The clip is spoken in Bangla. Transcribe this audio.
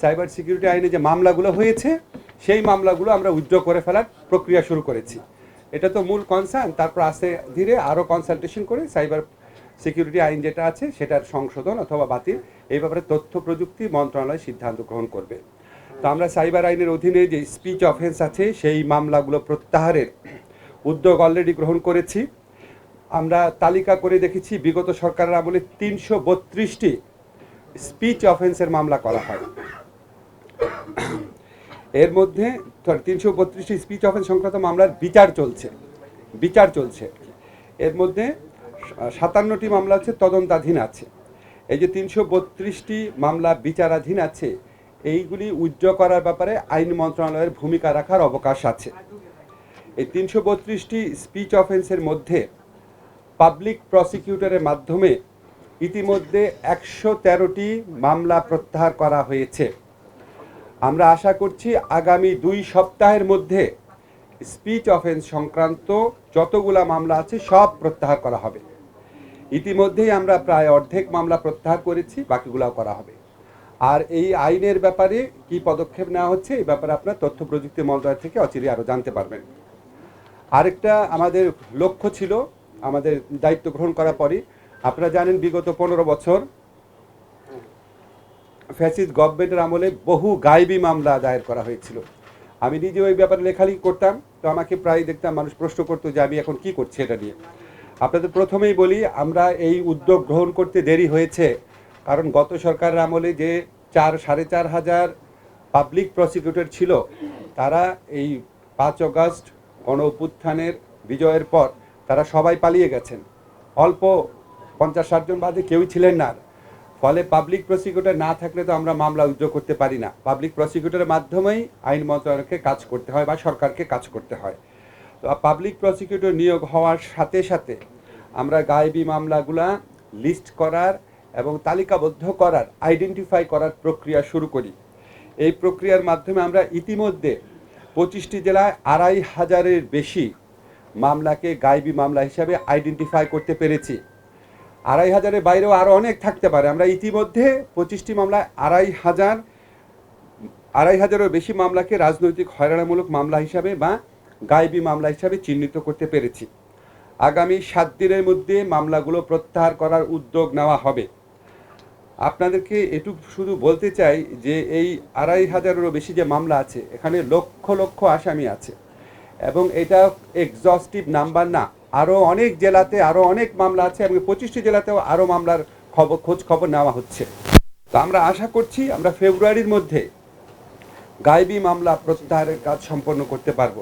সাইবার সিকিউরিটি আইনে যে মামলাগুলো হয়েছে, সেই মামলাগুলো আমরা উইথড্র করে ফেলার প্রক্রিয়া শুরু করেছি। এটা তো মূল কনসার্ন তারপর আস্তে ধীরে আরও কনসালটেশন করে সাইবার সিকিউরিটি আইন যেটা আছে, সেটার সংশোধন অথবা বাতিল, এই ব্যাপারে তথ্য প্রযুক্তি মন্ত্রণালয় সিদ্ধান্ত গ্রহণ করবে। তো আমরা সাইবার আইনের অধীনে যে স্পিচ অফেন্স আছে, সেই মামলাগুলো প্রত্যাহারের উদ্যোগ অলরেডি গ্রহণ করেছি। আমরা তালিকা করে দেখেছি, বিগত সরকারের আমলে তিনশো বত্রিশটি স্পিচ অফেন্সের মামলা করা হয়। এর মধ্যে তিনশো বত্রিশটি স্পিচ অফেন্স সংক্রান্ত মামলার বিচার চলছে। বিচার চলছে। এর মধ্যে সাতান্নটি মামলা হচ্ছে তদন্তাধীন আছে। এই যে তিনশো বত্রিশটি মামলা বিচারাধীন আছে, এইগুলি উজ্জ্ব করার ব্যাপারে আইন মন্ত্রণালয়ের ভূমিকা রাখার অবকাশ আছে। এই তিনশো বত্রিশটি স্পিচ অফেন্সের মধ্যে পাবলিক প্রসিকিউটরের মাধ্যমে ইতিমধ্যে একশো তেরোটি মামলা প্রত্যাহার করা হয়েছে। আমরা আশা করছি আগামী দুই সপ্তাহের মধ্যে স্পিচ অফেন্স সংক্রান্ত যতগুলা মামলা আছে সব প্রত্যাহার করা হবে। ইতিমধ্যেই আমরা প্রায় অর্ধেক মামলা প্রত্যাহার করেছি, বাকিগুলাও করা হবে। আর এই আইনের ব্যাপারে কি পদক্ষেপ নেওয়া হচ্ছে, এই ব্যাপারে আপনার তথ্য প্রযুক্তি মন্ত্রণালয় থেকে অচিরে আরও জানতে পারবেন। আরেকটা আমাদের লক্ষ্য ছিল, আমাদের দায়িত্ব গ্রহণ করার পরই। আপনারা জানেন বিগত পনেরো বছর ফ্যাসিস্ট গভর্নমেন্টের আমলে বহু গায়েবী মামলা দায়ের করা হয়েছিল। আমি নিজে ওই ব্যাপারে লেখালেখি করতাম, তো আমাকে প্রায় দেখতাম, মানুষ প্রশ্ন করতো যে আমি এখন কি করছি এটা নিয়ে। আপনাদের প্রথমেই বলি, আমরা এই উদ্যোগ গ্রহণ করতে দেরি হয়েছে, কারণ গত সরকারের আমলে যে চার, সাড়ে চার হাজার পাবলিক প্রসিকিউটর ছিল, তারা এই পাঁচ অগাস্ট গণ অভ্যুত্থানের বিজয়ের পর তারা সবাই পালিয়ে গেছেন। অল্প পঞ্চাশ ষাটজন বাদে কেউই ছিলেন না। ফলে পাবলিক প্রসিকিউটর না থাকলে তো আমরা মামলা উদ্যোগ করতে পারি না। পাবলিক প্রসিকিউটরের মাধ্যমেই আইন মন্ত্রণালয়কে কাজ করতে হয় বা সরকারকে কাজ করতে হয়। তো পাবলিক প্রসিকিউটর নিয়োগ হওয়ার সাথে সাথে আমরা গায়েবী মামলাগুলা লিস্ট করার এবং তালিকাবদ্ধ করার আইডেন্টিফাই করার প্রক্রিয়া শুরু করি। এই প্রক্রিয়ার মাধ্যমে আমরা ইতিমধ্যে পঁচিশটি জেলায় আড়াই হাজারের বেশি মামলাকে গায়েবী মামলা হিসাবে আইডেন্টিফাই করতে পেরেছি। আড়াই হাজারের বাইরেও আরও অনেক থাকতে পারে। আমরা ইতিমধ্যে পঁচিশটি মামলায় আড়াই হাজার, আড়াই হাজারেরও বেশি মামলাকে রাজনৈতিক হয়রানামূলক মামলা হিসাবে বা গায়েবী মামলা হিসাবে চিহ্নিত করতে পেরেছি। আগামী সাত দিনের মধ্যে মামলাগুলো প্রত্যাহার করার উদ্যোগ নেওয়া হবে। আপনাদেরকে এটুকু শুধু বলতে চাই যে এই আড়াই হাজারেরও বেশি যে মামলা আছে, এখানে লক্ষ লক্ষ আসামি আছে। এবং এটা এক্সস্টিভ নাম্বার না। আরও অনেক জেলাতে আরও অনেক মামলা আছে এবং পঁচিশটি জেলাতেও আরও মামলার খবর খোঁজ খবর নেওয়া হচ্ছে। তো আমরা আশা করছি আমরা ফেব্রুয়ারির মধ্যে গায়েবী মামলা প্রত্যাহারের কাজ সম্পন্ন করতে পারব।